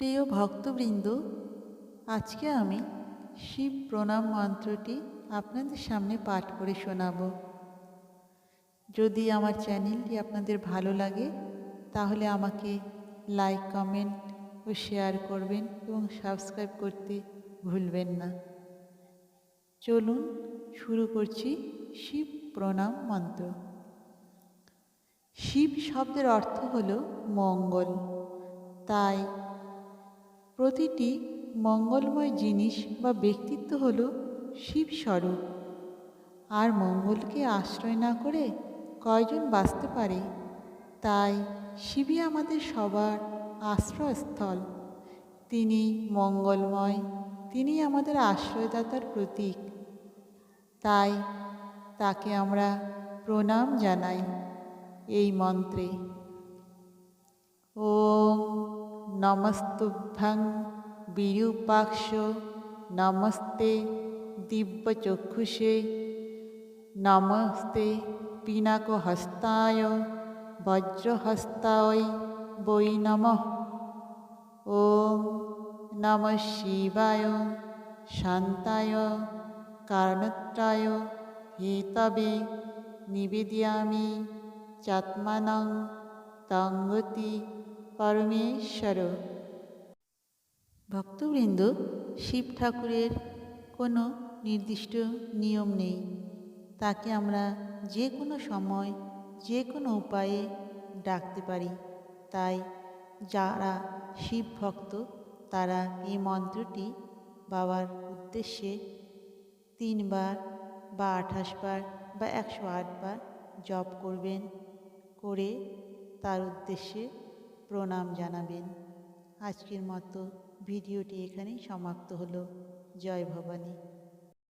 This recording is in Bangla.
প্রিয় ভক্তবৃন্দ, আজকে আমি শিব প্রণাম মন্ত্রটি আপনাদের সামনে পাঠ করে শোনাব। যদি আমার চ্যানেলটি আপনাদের ভালো লাগে, তাহলে আমাকে লাইক, কমেন্ট ও শেয়ার করবেন এবং সাবস্ক্রাইব করতে ভুলবেন না। চলুন শুরু করছি শিব প্রণাম মন্ত্র। শিব শব্দের অর্থ হল মঙ্গল। তাই প্রতিটি মঙ্গলময় জিনিস বা ব্যক্তিত্ব হল শিব স্বরূপ আর মঙ্গলকে আশ্রয় না করে কয়জন বাঁচতে পারে? তাই শিবই আমাদের সবার আশ্রয়স্থল। তিনি মঙ্গলময়, তিনি আমাদের আশ্রয়দাতার প্রতীক। তাই তাকে আমরা প্রণাম জানাই এই মন্ত্রে। ওম নমস্তুভ্যং বিরূপাক্ষ নমস্তে দিব্যচক্ষুষে নমস্তে পিনাকহস্তায় বজ্রহস্তায় বৈ নমঃ ওম নম শিবায় শান্তায় কারণত্রায় হেতবে নিবেদয়ামি চাত্মানং তঙ্গতি পরমেশ্বর। ভক্তবৃন্দ, শিব ঠাকুরের কোনো নির্দিষ্ট নিয়ম নেই। তাকে আমরা যে কোনো সময়, যে কোনো উপায়ে ডাকতে পারি। তাই যারা শিব ভক্ত, তারা এই মন্ত্রটি বাবার উদ্দেশ্যে তিনবার বা আঠাশ বার বা একশো বার জপ করবেন, করে তার উদ্দেশ্যে প্রণাম জানাবেন। আজকের মতো ভিডিওটি এখানেই সমাপ্ত হলো। জয় ভবানী।